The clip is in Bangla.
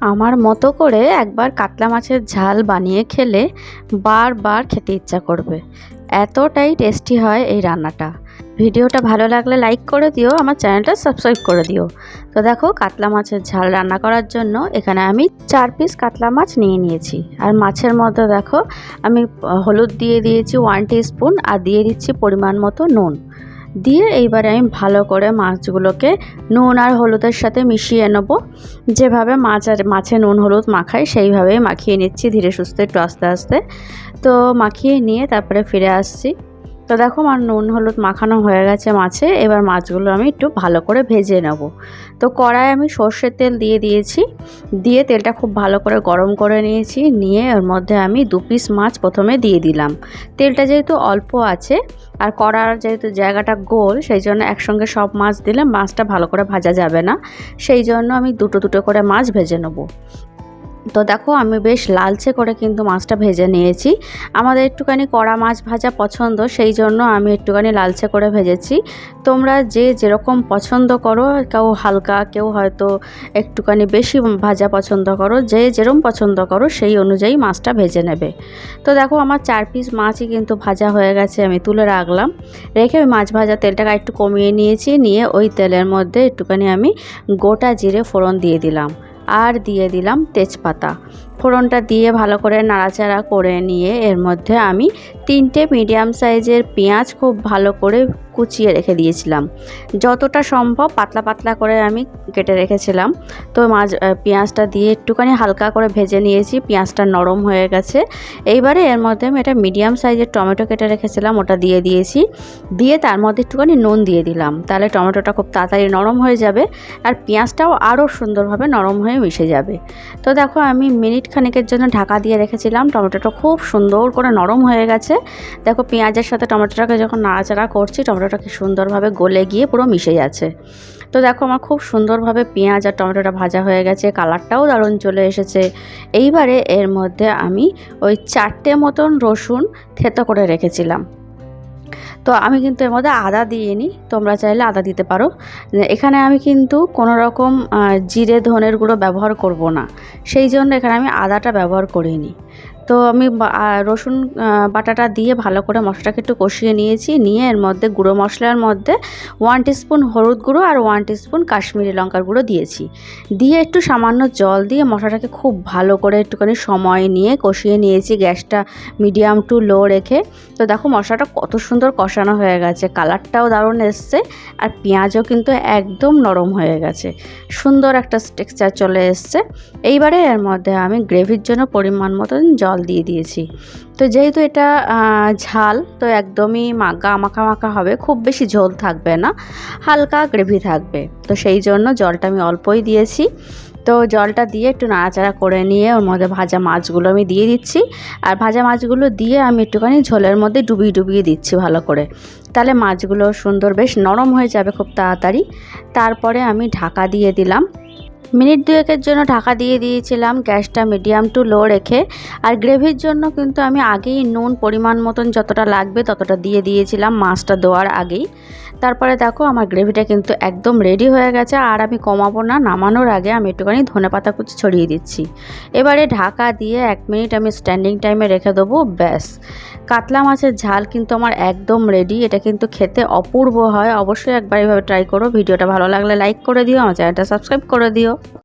আমার মতো করে একবার কাতলা মাছের ঝাল বানিয়ে খেলে বারবার খেতে ইচ্ছা করবে। এতটাই টেস্টি হয় এই রান্নাটা। ভিডিওটা ভালো লাগলে লাইক করে দিও, আমার চ্যানেলটা সাবস্ক্রাইব করে দিও। তো দেখো, কাতলা মাছের ঝাল রান্না করার জন্য এখানে আমি চার পিস কাতলা মাছ নিয়ে নিয়েছি। আর মাছের মধ্যে দেখো, আমি হলুদ দিয়ে দিয়েছি ওয়ান স্পুন আর দিয়ে দিচ্ছি পরিমাণ মতো নুন। দিয়ে এইবারে আমি ভালো করে মাছগুলোকে নুন আর হলুদের সাথে মিশিয়ে নেব। যেভাবে মাছ আর মাছে নুন হলুদ মাখাই, সেইভাবেই মাখিয়ে নিচ্ছি ধীরে সুস্থে একটু আস্তে আস্তে। তো মাখিয়ে নিয়ে তারপরে ফিরে আসছি। তো দেখো আমার নুন হলুদ মাখানো হয়ে গেছে মাছে। এবার মাছগুলো আমি একটু ভালো করে ভেজে নেব। তো কড়াই আমি সর্ষের তেল দিয়ে দিয়েছি। দিয়ে তেলটা খুব ভালো করে গরম করে নিয়েছি। নিয়ে ওর মধ্যে আমি দু পিস মাছ প্রথমে দিয়ে দিলাম। তেলটা যেহেতু অল্প আছে আর কড়ার যেহেতু জায়গাটা গোল, সেই জন্য একসঙ্গে সব মাছ দিলে মাছটা ভালো করে ভাজা যাবে না। সেই জন্য আমি দুটো দুটো করে মাছ ভেজে নেব। তো দেখো আমি বেশ লালচে করে কিন্তু মাছটা ভেজে নিয়েছি। আমাদের একটুখানি কড়া মাছ ভাজা পছন্দ, সেই জন্য আমি একটুখানি লালচে করে ভেজেছি। তোমরা যে যেরকম পছন্দ করো, কেউ হালকা, কেউ হয়তো একটুখানি বেশি ভাজা পছন্দ করো, যে যেরকম পছন্দ করো, সেই অনুযায়ী মাছটা ভেজে নেবে। তো দেখো আমার চার পিস মাছই কিন্তু ভাজা হয়ে গেছে, আমি তুলে রাখলাম। রেখে ওই মাছ ভাজা তেলটাকে একটু কমিয়ে নিয়েছি, নিয়ে ওই তেলের মধ্যে একটুখানি আমি গোটা জিরে ফোড়ন দিয়ে দিলাম। আর দিয়ে দিলাম তেজপাতা। ফোড়নটা দিয়ে ভালো করে নাড়াচাড়া করে নিয়ে এর মধ্যে আমি তিনটে মিডিয়াম সাইজের পেঁয়াজ খুব ভালো করে কুচিয়ে রেখে দিয়েছিলাম। যতটা সম্ভব পাতলা পাতলা করে আমি কেটে রেখেছিলাম। তো মাছ পেঁয়াজটা দিয়ে একটুখানি হালকা করে ভেজে নিয়েছি, পেঁয়াজটা নরম হয়ে গেছে। এইবারে এর মধ্যে আমি একটা মিডিয়াম সাইজের টমেটো কেটে রেখেছিলাম, ওটা দিয়ে দিয়েছি। দিয়ে তার মধ্যে একটুখানি নুন দিয়ে দিলাম, তাহলে টমেটোটা খুব তাড়াতাড়ি নরম হয়ে যাবে আর পেঁয়াজটাও আরও সুন্দরভাবে নরম হয়ে মিশে যাবে। তো দেখো আমি মিনিট খানিকের জন্য ঢাকা দিয়ে রেখেছিলাম। টমেটোটা খুব সুন্দর করে নরম হয়ে গেছে। দেখো পেঁয়াজের সাথে টমেটোটাকে যখন নাড়াচাড়া করছি, টমেটোটা কি সুন্দরভাবে গলে গিয়ে পুরো মিশে যাচ্ছে। তো দেখো আমার খুব সুন্দরভাবে পেঁয়াজ আর টমেটোটা ভাজা হয়ে গেছে, কালারটাও দারুণ চলে এসেছে। এইবারে এর মধ্যে আমি ওই চারটে মতন রসুন থেতো করে রেখেছিলাম। তো আমি কিন্তু এর মধ্যে আদা দিয়ে নিই। তোমরা চাইলে আদা দিতে পারো। এখানে আমি কিন্তু কোনো রকম জিরে, ধনের গুঁড়ো ব্যবহার করব না। সেই জন্য এখানে আমি আদাটা ব্যবহার করিনি। তো আমি রসুন বাটাটা দিয়ে ভালো করে মশলাটাকে একটু কষিয়ে নিয়েছি। নিয়ে এর মধ্যে গুঁড়ো মশলার মধ্যে ওয়ান স্পুন হলুদ গুঁড়ো আর ওয়ান স্পুন কাশ্মীরি লঙ্কার গুঁড়ো দিয়েছি। দিয়ে একটু সামান্য জল দিয়ে মশলাটাকে খুব ভালো করে একটুখানি সময় নিয়ে কষিয়ে নিয়েছি। গ্যাসটা মিডিয়াম টু লো রেখে। তো দেখো মশলাটা কত সুন্দর কষানো হয়ে গেছে। কালারটাও দারুণ এসছে আর পেঁয়াজও কিন্তু একদম নরম হয়ে গেছে। সুন্দর একটা টেক্সচার চলে এসছে। এইবারে এর মধ্যে আমি গ্রেভির জন্য পরিমাণ মতন জল জল দিয়ে দিয়েছি। তো যেহেতু এটা ঝাল, তো একদমই গা মাখা মাখা হবে, খুব বেশি ঝোল থাকবে না, হালকা গ্রেভি থাকবে। তো সেই জন্য জলটা আমি অল্পই দিয়েছি। তো জলটা দিয়ে একটু নাড়াচাড়া করে নিয়ে ওর মধ্যে ভাজা মাছগুলো আমি দিয়ে দিচ্ছি। আর ভাজা মাছগুলো দিয়ে আমি একটুখানি ঝোলের মধ্যে ডুবিয়ে ডুবিয়ে দিচ্ছি ভালো করে। তাহলে মাছগুলো সুন্দর বেশ নরম হয়ে যাবে খুব তাড়াতাড়ি। তারপরে আমি ঢাকা দিয়ে দিলাম। মিনিট দুয়েকের জন্য ঢাকা দিয়ে দিয়েছিলাম গ্যাসটা মিডিয়াম টু লো রেখে। আর গ্রেভির জন্য কিন্তু আমি আগেই নুন পরিমাণ মতন যতটা লাগবে ততটা দিয়ে দিয়েছিলাম মাছটা দেওয়ার আগেই। তারপরে দেখো আমার গ্রেভিটা কিন্তু একদম রেডি হয়ে গেছে আর আমি কমাবো না, নামানোর আগে আমি একটুখানি ধনে পাতা কুচি ছড়িয়ে দিচ্ছি। এবারে ঢাকা দিয়ে এক মিনিট আমি স্ট্যান্ডিং টাইমে রেখে দেবো, ব্যাস। কাতলা মাছের ঝাল কিন্তু আমার একদম রেডি এটা কিন্তু খেতে অপূর্ব হয়। অবশ্যই একবার এভাবে ট্রাই করো, ভিডিওটা ভালো লাগলে লাইক করে দিও, আমার চ্যানেলটা সাবস্ক্রাইব করে দিও।